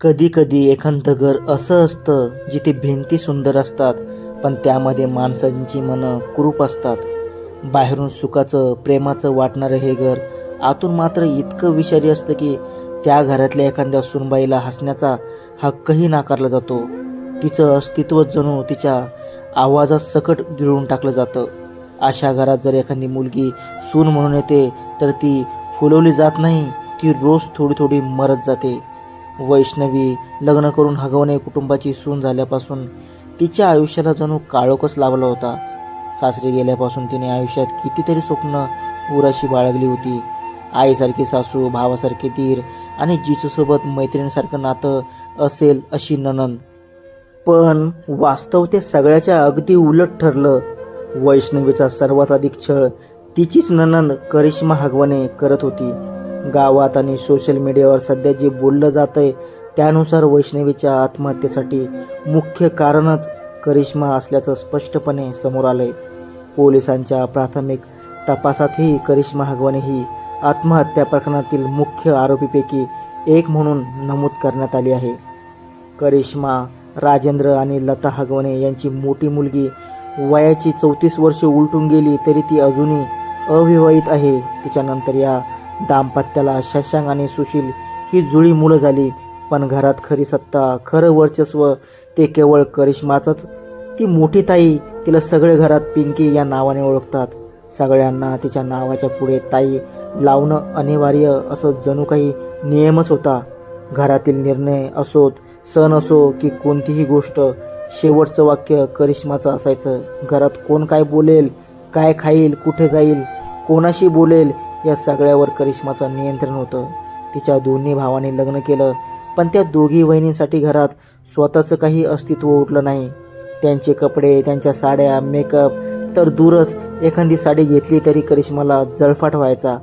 कधी कधी एखादं घर असं असतं जिथे भिंती सुंदर असतात पण त्यामध्ये माणसांची मनं कुरूप असतात. बाहेरून सुखाचं प्रेमाचं वाटणारं हे घर आतून मात्र इतकं विषारी असतं की त्या घरातल्या एखाद्या सुनबाईला हसण्याचा हक्कही नाकारला जातो. तिचं अस्तित्व जणू तिच्या आवाजात सकट गिळून टाकलं जातं. अशा घरात जर एखादी मुलगी सून म्हणून येते तर ती फुलवली जात नाही ती रोज थोडी थोडी मरत जाते. वैष्णवी लग्न करून हगवणे कुटुंबाची सून झाल्यापासून तिच्या आयुष्याला जणू काळोखच लावला होता. सासरी गेल्यापासून तिने आयुष्यात कितीतरी स्वप्न उराशी बाळगली होती. आईसारखी सासू भावासारखे धीर आणि जिजूसोबत मैत्रिणीसारखं नातं असेल अशी ननंद पण वास्तव ते सगळ्याच्या अगदी उलट ठरलं. वैष्णवीचा सर्वात अधिक छळ तिचीच ननंद करिश्मा हगवणे करत होती. गावात आणि सोशल मीडियावर सध्या जे बोललं जातंय त्यानुसार वैष्णवीच्या आत्महत्येसाठी मुख्य कारणच करिश्मा असल्याचं स्पष्टपणे समोर आलंय. पोलिसांच्या प्राथमिक तपासातही करिश्मा हगवणे ही आत्महत्या प्रकरणातील मुख्य आरोपीपैकी एक म्हणून नमूद करण्यात आली आहे. करिश्मा राजेंद्र आणि लता हगवणे यांची मोठी मुलगी वयाची चौतीस वर्षे उलटून गेली तरी ती अजूनही अविवाहित आहे. तिच्यानंतर या दाम्पत्याला शशांक आणि सुशील ही जुळी मुलं झाली. पण घरात खरी सत्ता खरं वर्चस्व ते केवळ करिश्माचंच. ती मोठी ताई तिला सगळे घरात पिंकी या नावाने ओळखतात. सगळ्यांना तिच्या नावाच्या पुढे ताई लावणं अनिवार्य असं जणू काही नियमच होता. घरातील निर्णय असोत सण असो की कोणतीही गोष्ट शेवटचं वाक्य करिश्माचं असायचं. घरात कोण काय बोलेल काय खाईल कुठे जाईल कोणाशी बोलेल या सगळ्यावर करिश्माचं नियंत्रण होतं. तिच्या दोन्ही भावाने लग्न केलं पण त्या दोघी वहिनींसाठी घरात स्वतःचं काही अस्तित्व उठलं नाही. त्यांचे कपडे त्यांच्या साड्या मेकअप तर दूरच एखादी साडी घेतली तरी करिश्माला जळफाट व्हायचा.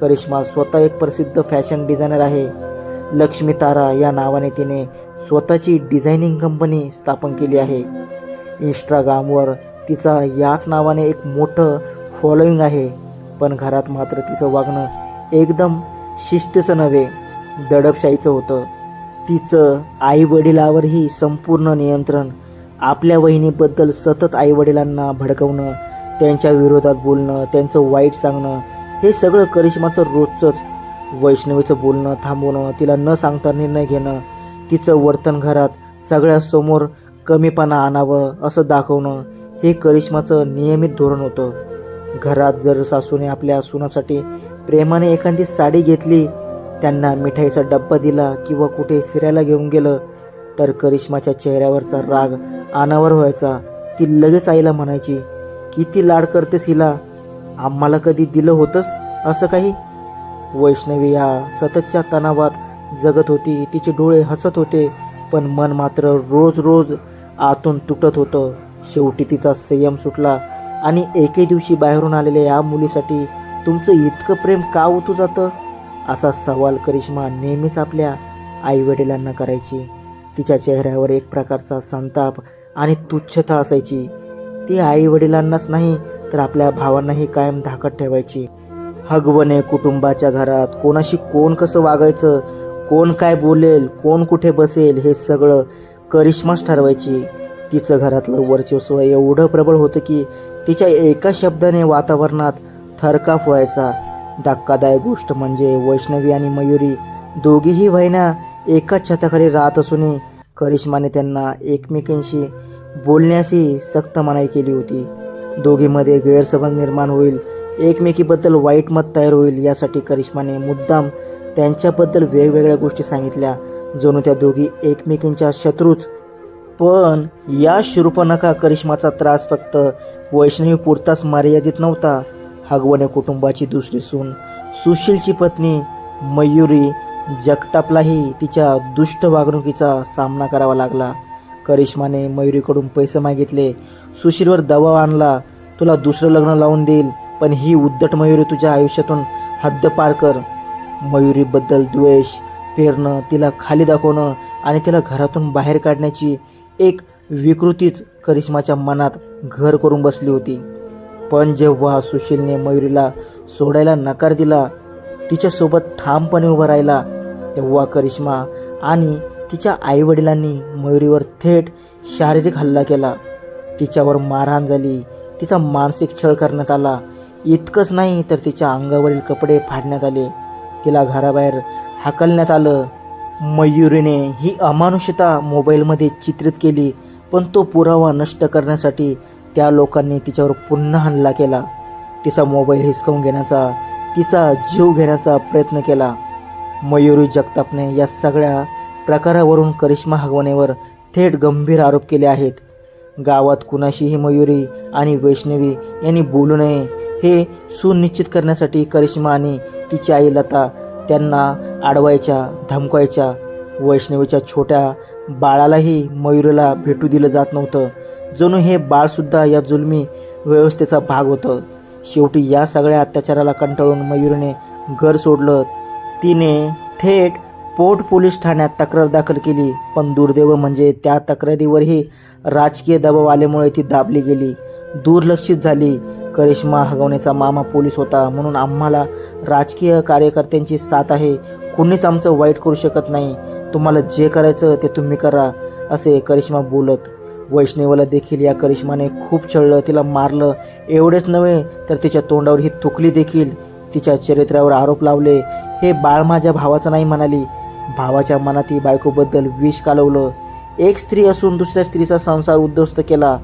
करिश्मा स्वतः एक प्रसिद्ध फॅशन डिझायनर आहे. लक्ष्मी तारा या नावाने तिने स्वतःची डिझायनिंग कंपनी स्थापन केली आहे. इंस्टाग्रामवर तिचा याच नावाने एक मोठं फॉलोईंग आहे. पण घरात मात्र तिचं वागणं एकदम शिस्तीचं नव्हे दडपशाहीचं होतं. तिचं आईवडिलावरही संपूर्ण नियंत्रण आपल्या वहिनीबद्दल सतत आईवडिलांना भडकवणं त्यांच्या विरोधात बोलणं त्यांचं वाईट सांगणं हे सगळं करिश्माचं रोजचंच वैष्णवीचं बोलणं थांबवणं तिला न सांगता निर्णय घेणं तिचं वर्तन घरात सगळ्यासमोर कमीपणा आणावं असं दाखवणं हे करिश्माचं नियमित धोरण होतं. घरात जर सासूने आपल्या सुनासाठी प्रेमाने एखादी साडी घेतली त्यांना मिठाईचा डब्बा दिला किंवा कुठे फिरायला घेऊन गेलं तर करिश्माच्या चेहऱ्यावरचा राग अनावर व्हायचा. ती लगेच आईला म्हणायची किती लाड करतेस हिला. आम्हाला कधी दिलं होतंस? असं काही. वैष्णवी या सततच्या तणावात जगत होती. तिचे डोळे हसत होते पण मन मात्र रोज रोज आतून तुटत होतं. शेवटी तिचा संयम सुटला. आणि एके दिवशी बाहेरून आलेल्या या मुलीसाठी तुमचं इतकं प्रेम का ओतू जातं? असा सवाल करिश्मा नेहमीच आपल्या आईवडिलांना करायची. तिच्या चेहऱ्यावर एक प्रकारचा संताप आणि तुच्छता असायची. ती आईवडिलांनाच नाही तर आपल्या भावांनाही कायम धाकट ठेवायची. हगवणे कुटुंबाच्या घरात कोणाशी कोण कसं वागायचं कोण काय बोलेल कोण कुठे बसेल हे सगळं करिश्माच ठरवायची. तिचं घरातलं वर्चस्व एवढं प्रबळ होतं की तिच्या एका शब्दाने वातावरणात थरकाप व्हायचा. धक्कादायक गोष्ट म्हणजे वैष्णवी आणि मयुरी दोघीही वहिन्या एकाच छताखाली राहत असूनही करिश्माने त्यांना एकमेकांशी बोलण्यासही सक्त मनाई केली होती. दोघीमध्ये गैरसमज निर्माण होईल एकमेकीबद्दल वाईट मत तयार होईल यासाठी करिश्माने मुद्दाम त्यांच्याबद्दल वेगवेगळ्या गोष्टी सांगितल्या जणू त्या दोघी एकमेकींच्या शत्रूच पण या शूर्पणखा करिश्माचा त्रास फक्त वैष्णवी पुरताच मर्यादित नव्हता. हगवणे कुटुंबाची दुसरी सून सुशीलची पत्नी मयुरी जगतापलाही तिच्या दुष्ट वागणुकीचा सामना करावा लागला. करिश्माने मयुरीकडून पैसे मागितले. सुशीलवर दबाव आणला. तुला दुसरं लग्न लावून देईल पण ही उद्धट मयुरी तुझ्या आयुष्यातून हद्द पार कर. मयुरीबद्दल द्वेष पेरणं तिला खाली दाखवणं आणि तिला घरातून बाहेर काढण्याची एक विकृतीच करिश्माच्या मनात घर करून बसली होती. पण जेव्हा सुशीलने मयुरीला सोडायला नकार दिला तिच्यासोबत ठामपणे उभा राहिला तेव्हा करिश्मा आणि तिच्या आईवडिलांनी मयुरीवर थेट शारीरिक हल्ला केला. तिच्यावर मारहाण झाली तिचा मानसिक छळ करण्यात आला. इतकंच नाही तर तिच्या अंगावरील कपडे फाडण्यात आले. तिला घराबाहेर हाकलण्यात आलं. मयुरीने ही अमानुषता मोबाईलमध्ये चित्रित केली पण तो पुरावा नष्ट करण्यासाठी त्या लोकांनी तिच्यावर पुन्हा हल्ला केला. तिचा मोबाईल हिसकावून घेण्याचा तिचा जीव घेण्याचा प्रयत्न केला. मयुरी जगतापने या सगळ्या प्रकारावरून करिश्मा हगवणेवर थेट गंभीर आरोप केले आहेत. गावात कुणाशीही मयुरी आणि वैष्णवी यांनी बोलू नये हे सुनिश्चित करण्यासाठी करिश्मा आणि तिची आई लता त्यांना अडवायच्या धमकायच्या. वैष्णवीच्या छोट्या बाळालाही मयुरीला भेटू दिलं जात नव्हतं. जणू हे बाळसुद्धा या जुलमी व्यवस्थेचा भाग होतं. शेवटी या सगळ्या अत्याचाराला कंटाळून मयुरीने घर सोडलं. तिने थेट पोर्ट पोलीस ठाण्यात तक्रार दाखल केली पण दुर्दैव म्हणजे त्या तक्रारीवरही राजकीय दबाव आल्यामुळे ती दाबली गेली. दुर्लक्षित झाली. करिश्मा हगवण्याचा मामा पोलीस होता म्हणून आम्हाला राजकीय कार्यकर्त्यांची साथ आहे. कुणीच आमचं वाईट करू शकत नाही. तुम्हाला जे करायचं ते तुम्ही करा असे करिश्मा बोलत. वैष्णवीला देखील या करिश्माने खूप छळलं. तिला मारलं. एवढेच नव्हे तर तिच्या तोंडावर ही थुकली देखील. तिच्या चरित्रावर आरोप लावले. हे बाळ माझ्या भावाचं नाही म्हणाली. भावाच्या मनात ही बायकोबद्दल विष कालवलं. एक स्त्री असून दुसऱ्या स्त्रीचा संसार उद्ध्वस्त केला.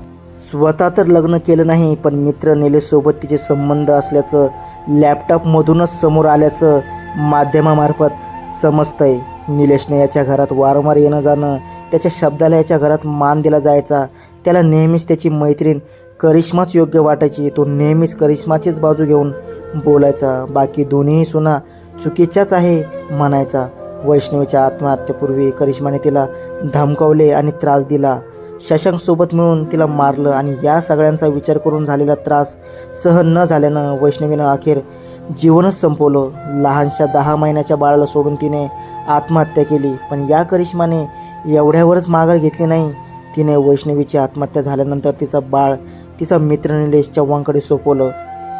स्वतः तर लग्न केलं नाही पण मित्र निलेशसोबत तिचे संबंध असल्याचं लॅपटॉपमधूनच समोर आल्याचं माध्यमामार्फत समजतंय. निलेशने याच्या घरात वारंवार येणं जाणं त्याच्या शब्दाला याच्या घरात मान दिला जायचा त्याला नेहमीच त्याची मैत्रीण करिश्माच योग्य वाटायची तो नेहमीच करिश्माचीच बाजू घेऊन बोलायचा. बाकी दोन्हीही सुना चुकीच्याच आहे म्हणायचा. वैष्णवीच्या आत्महत्येपूर्वी करिश्माने तिला धमकावले आणि त्रास दिला. शशांक सोबत मिळून तिला मारलं आणि या सगळ्यांचा विचार करून झालेला त्रास सहन न झाल्यानं वैष्णवीनं अखेर जीवनच संपवलं. लहानशा दहा महिन्याच्या बाळाला सोडून तिने आत्महत्या केली. पण या करिश्माने एवढ्यावरच माघार घेतली नाही. तिने वैष्णवीची आत्महत्या झाल्यानंतर तिचा बाळ तिचा मित्र निलेश चव्हाणकडे सोपवलं.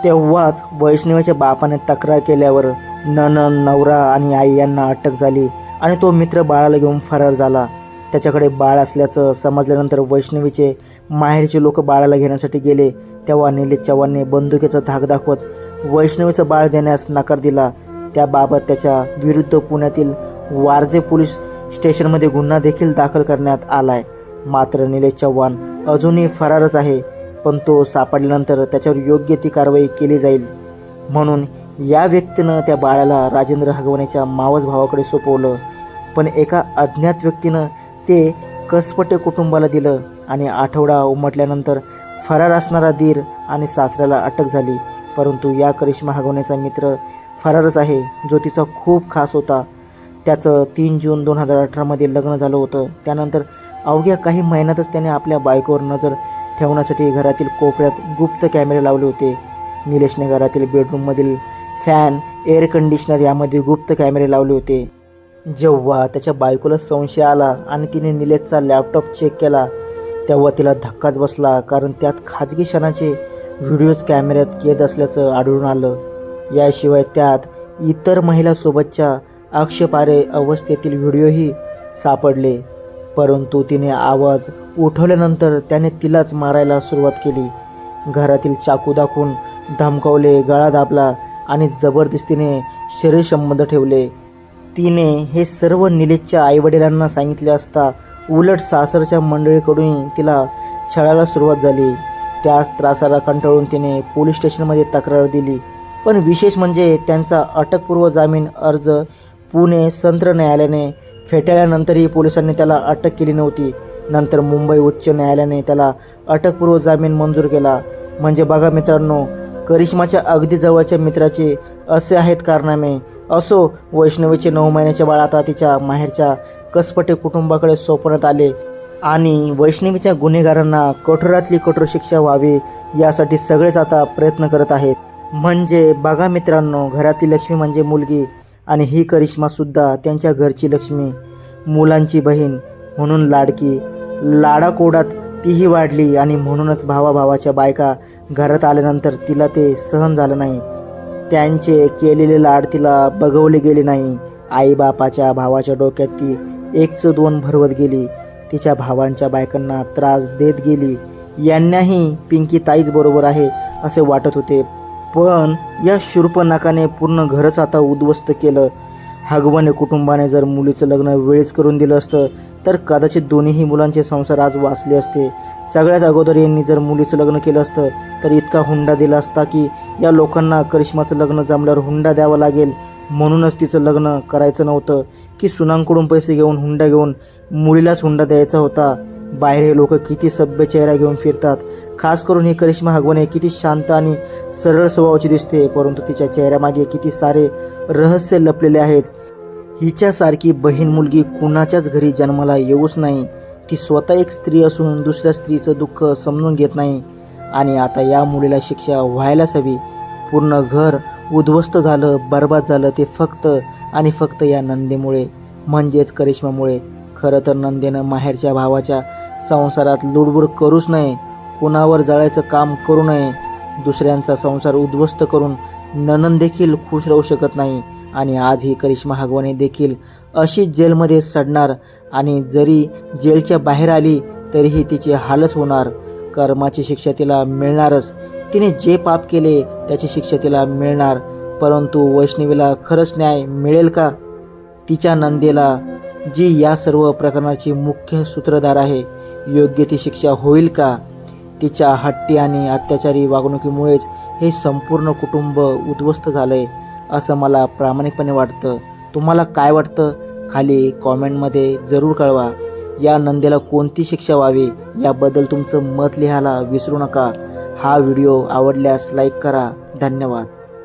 तेव्हाच वैष्णवीच्या बापाने तक्रार केल्यावर ननन नवरा आणि आई यांना अटक झाली आणि तो मित्र बाळाला घेऊन फरार झाला. त्याच्याकडे बाळ असल्याचं समजल्यानंतर वैष्णवीचे माहेरचे लोक बाळाला घेण्यासाठी गेले. तेव्हा निलेश चव्हाणने बंदुकीचा धाक दाखवत वैष्णवीचं बाळ देण्यास नकार दिला. त्याबाबत त्याच्या विरुद्ध पुण्यातील वारजे पोलीस स्टेशनमध्ये गुन्हा देखील दाखल करण्यात आलाय. मात्र निलेश चव्हाण अजूनही फरारच आहे पण तो सापडल्यानंतर त्याच्यावर योग्य ती कारवाई केली जाईल. म्हणून या व्यक्तीनं त्या बाळाला राजेंद्र हगवण्याच्या मावस भावाकडे सोपवलं. पण एका अज्ञात व्यक्तीनं ते कसपटे कुटुंबाला दिलं आणि आठवडा उमटल्यानंतर फरार असणारा दीर आणि सासऱ्याला अटक झाली. परंतु या करिश्मा हगवण्याचा मित्र फरारच आहे जो तिचा खूप खास होता. त्याचं तीन जून दोन हजार अठरामध्ये लग्न झालं होतं. त्यानंतर अवघ्या काही महिन्यातच त्याने आपल्या बायकोवर नजर ठेवण्यासाठी घरातील कोपऱ्यात गुप्त कॅमेरे लावले होते. निलेशने घरातील बेडरूममधील फॅन एअर कंडिशनर यामध्ये गुप्त कॅमेरे लावले होते. जेव्हा त्याच्या बायकोला संशय आला आणि तिने निलेशचा लॅपटॉप चेक केला तेव्हा तिला धक्काच बसला कारण त्यात खाजगी क्षणाचे व्हिडिओज कॅमेऱ्यात कैद असल्याचं आढळून आलं. याशिवाय त्यात इतर महिलासोबतच्या आक्षेपारे अवस्थेतील व्हिडिओही सापडले परंतु तिने आवाज उठवल्यानंतर त्याने तिलाच मारायला सुरुवात केली. घरातील चाकू दाखवून धमकावले गळा दाबला आणि जबरदस्तीने शरीर संबंध ठेवले. तिने हे सर्व निलेशच्या आईवडिलांना सांगितले असता उलट सासरच्या मंडळीकडून तिला छळायला सुरुवात झाली. त्याच त्रासाला कंटाळून तिने पोलीस स्टेशनमध्ये तक्रार दिली. पण विशेष म्हणजे त्यांचा अटकपूर्व जामीन अर्ज पुणे सत्र न्यायालयाने फेटाळल्यानंतरही पोलिसांनी त्याला अटक केली नव्हती. नंतर मुंबई उच्च न्यायालयाने त्याला अटकपूर्व जामीन मंजूर केला. म्हणजे बघा मित्रांनो करिश्माच्या अगदी जवळच्या मित्राचे असे आहेत कारनामे. असो वैष्णवीचे नऊ महिन्याचे बाळ आता तिच्या माहेरच्या कसपटे कुटुंबाकडे सोपवण्यात आले आणि वैष्णवीच्या गुन्हेगारांना कठोरातली कठोर शिक्षा व्हावी यासाठी सगळेच आता प्रयत्न करत आहेत. म्हणजे बघा मित्रांनो घरातील लक्ष्मी म्हणजे मुलगी आणि ही करिश्मासुद्धा त्यांच्या घरची लक्ष्मी मुलांची बहीण म्हणून लाडकी. लाडाकोडात तीही वाढली आणि म्हणूनच भावाभावाच्या बायका घरात आल्यानंतर तिला ते सहन झालं नाही. त्यांचे केलेले लाड तिला बघवले गेले नाही. आईबापाच्या भावाच्या डोक्यात ती एकचं दोन भरवत गेली. तिच्या भावांच्या बायकांना त्रास देत गेली. यांनाही पिंकी ताईच बरोबर आहे असे वाटत होते. पण या शूर्पनाकाने पूर्ण घरच आता उद्ध्वस्त केलं. हगवणे कुटुंबाने जर मुलीचं लग्न वेळेच करून दिलं असतं तर कदाचित दोन्हीही मुलांचे संसार आज वाचले असते. सगळ्यात अगोदर यांनी जर मुलीचं लग्न केलं असतं तर इतका हुंडा दिला असता की या लोकांना करिश्माचं लग्न जमल्यावर हुंडा द्यावा लागेल. म्हणूनच तिचं लग्न करायचं नव्हतं की सुनांकडून पैसे घेऊन हुंडा घेऊन मुलीलाच हुंडा द्यायचा होता. बाहेर हे लोक किती सभ्य चेहरा घेऊन फिरतात. खास करून ही करिश्मा हगवणे किती शांत आणि सरळ स्वभावाची दिसते परंतु तिच्या चेहऱ्यामागे किती सारे रहस्य लपलेले आहेत. हिच्यासारखी बहीण मुलगी कुणाच्याच घरी जन्माला येऊच नाही. ती स्वतः एक स्त्री असून दुसऱ्या स्त्रीचं दुःख समजून घेत नाही. आणि आता या मुलीला शिक्षा व्हायलाच हवी. पूर्ण घर उद्ध्वस्त झालं बर्बाद झालं ते फक्त आणि फक्त या नंदेमुळे म्हणजेच करिश्मामुळे. खरं तर नंदेनं माहेरच्या भावाच्या संसारात लुडबुड करूच नये कुणावर जळायचं काम करू नये. दुसऱ्यांचा संसार उद्ध्वस्त करून ननन देखील खुश राहू शकत नाही. आणि आज ही करिश्मा हगवाने देखील अशीच जेलमध्ये सडणार आणि जरी जेलच्या बाहेर आली तरीही तिची हालच होणार. कर्माची शिक्षा तिला मिळणारच. तिने जे पाप केले त्याची शिक्षा तिला मिळणार. परंतु वैष्णवीला खरंच न्याय मिळेल का? तिच्या नंदेला जी या सर्व प्रकरणाची मुख्य सूत्रधार आहे योग्य ती शिक्षा होईल का? तिच्या हट्टी आणि अत्याचारी वागणुकीमुळेच हे संपूर्ण कुटुंब उद्ध्वस्त झालंय. असं मला प्रामाणिकपणे वाटतं. तुम्हाला काय वाटतं? खाली कॉमेंटमध्ये जरूर कळवा. या नंदेला कोणती शिक्षा व्हावी याबद्दल तुमचं मत लिहायला विसरू नका. हा व्हिडिओ आवडल्यास लाईक करा. धन्यवाद.